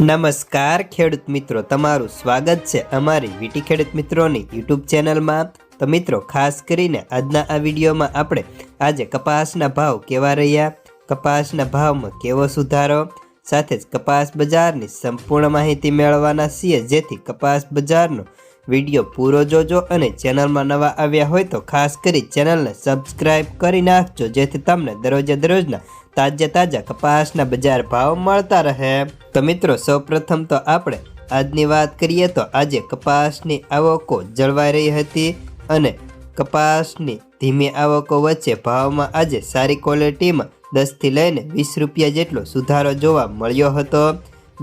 નમસ્કાર ખેડૂત મિત્રો, તમારું સ્વાગત છે અમારી વીટી ખેડૂત મિત્રોની યુટ્યુબ ચેનલમાં. તો મિત્રો, ખાસ કરીને આજના આ વિડીયોમાં આપણે આજે કપાસના ભાવ કેવા રહ્યા, કપાસના ભાવમાં કેવો સુધારો, સાથે જ કપાસ બજારની સંપૂર્ણ માહિતી મેળવવાના છીએ. જેથી કપાસ બજારનો વીડિયો પૂરો જોજો અને ચેનલમાં નવા આવ્યા હોય તો ખાસ કરી ચેનલને સબસ્ક્રાઈબ કરી નાખજો, જેથી તમને દરરોજે દરરોજના તાજા તાજા કપાસના બજાર ભાવ મળતા રહે. તો મિત્રો, સૌપ્રથમ તો આપણે આજની વાત કરીએ તો આજે કપાસની આવકો જળવાઈ રહી હતી અને કપાસની ધીમી આવકો વચ્ચે ભાવમાં આજે સારી ક્વોલિટીમાં દસથી લઈને વીસ રૂપિયા જેટલો સુધારો જોવા મળ્યો હતો.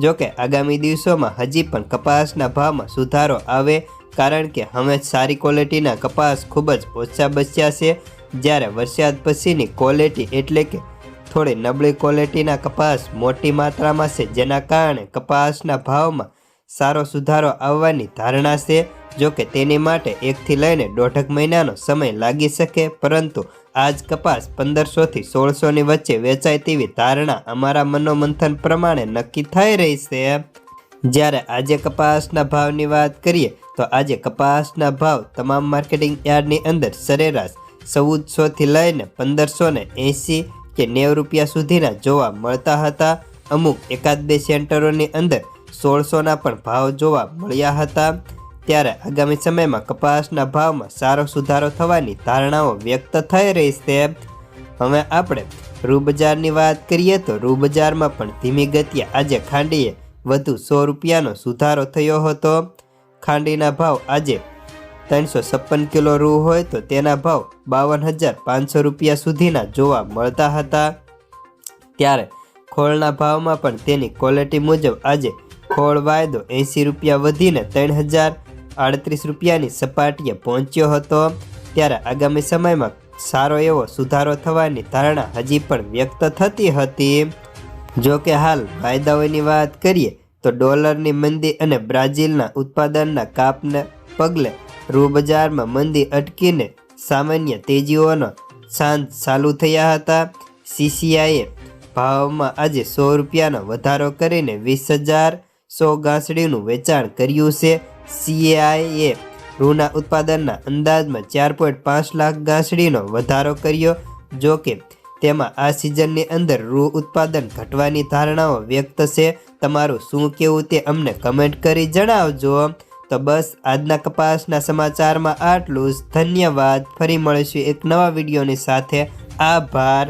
જોકે આગામી દિવસોમાં હજી પણ કપાસના ભાવમાં સુધારો આવે, કારણ કે હવે સારી ક્વોલિટીના કપાસ ખૂબ જ ઓછા બચ્યા છે. જ્યારે વરસાદ પછીની ક્વોલિટી એટલે કે થોડી નબળી ક્વોલિટીના કપાસ મોટી માત્રામાં છે, જેના કારણે કપાસના ભાવમાં સારો સુધારો આવવાની ધારણા છે. જો કે તેની માટે એકથી લઈને દોઢક મહિનાનો સમય લાગી શકે, પરંતુ આજ કપાસ પંદરસોથી સોળસોની વચ્ચે વેચાય તેવી ધારણા અમારા મનોમંથન પ્રમાણે નક્કી થઈ રહી છે. જ્યારે આજે કપાસના ભાવની વાત કરીએ, તો આજે કપાસના ભાવ તમામ માર્કેટિંગ યાર્ડની અંદર સરેરાશ ચૌદસોથી લઈને પંદરસો ને એંસી કે નેવ રૂપિયા સુધીના જોવા મળતા હતા. અમુક એકાદ બે સેન્ટરોની અંદર સોળસોના પણ ભાવ જોવા મળ્યા હતા. ત્યારે આગામી સમયમાં કપાસના ભાવમાં સારો સુધારો થવાની ધારણાઓ વ્યક્ત થઈ રહી છે. હવે આપણે રૂબજારની વાત કરીએ તો રૂબજારમાં પણ ધીમી ગતિએ આજે ખાંડીએ વધુ સો રૂપિયાનો સુધારો થયો હતો. ખાંડીના ભાવ આજે ત્રણસો છપ્પન કિલો રૂ હોય તો તેના ભાવ બાવન હજાર પાંચસો રૂપિયા સુધીના જોવા મળતા હતા. ત્યારે ખોળના ભાવમાં પણ તેની ક્વોલિટી મુજબ આજે ખોળ વાયદો એંસી રૂપિયા વધીને ત્રણ હજાર આડત્રીસ રૂપિયાની સપાટીએ પહોંચ્યો હતો. ત્યારે આગામી સમયમાં સારો એવો સુધારો થવાની ધારણા હજી પણ વ્યક્ત થતી હતી. જો કે હાલ વાયદાઓની વાત કરીએ તો ડોલરની મંદી અને બ્રાઝિલના ઉત્પાદનના કાપને પગલે રૂ બજારમાં મંદી અટકીને સામાન્ય તેજીઓનો શાંત ચાલુ થયા હતા. સીસીઆઈએ ભાવમાં આજે સો રૂપિયાનો વધારો કરીને વીસ હજાર સો ગાંસડીનું વેચાણ કર્યું છે. સીએઆઈએ રૂના ઉત્પાદનના અંદાજમાં ચાર પોઈન્ટ પાંચ લાખ ગાંસડીનો વધારો કર્યો, જો કે તેમાં આ સિઝનની અંદર રૂ ઉત્પાદન ઘટવાની ધારણાઓ વ્યક્ત છે. તમારું શું કહેવું તે અમને કમેન્ટ કરી જણાવજો. તો બસ આજના કપાસના સમાચારમાં આટલું જ. ધન્યવાદ. ફરી મળીશું એક નવા વિડીયોની સાથે. આભાર.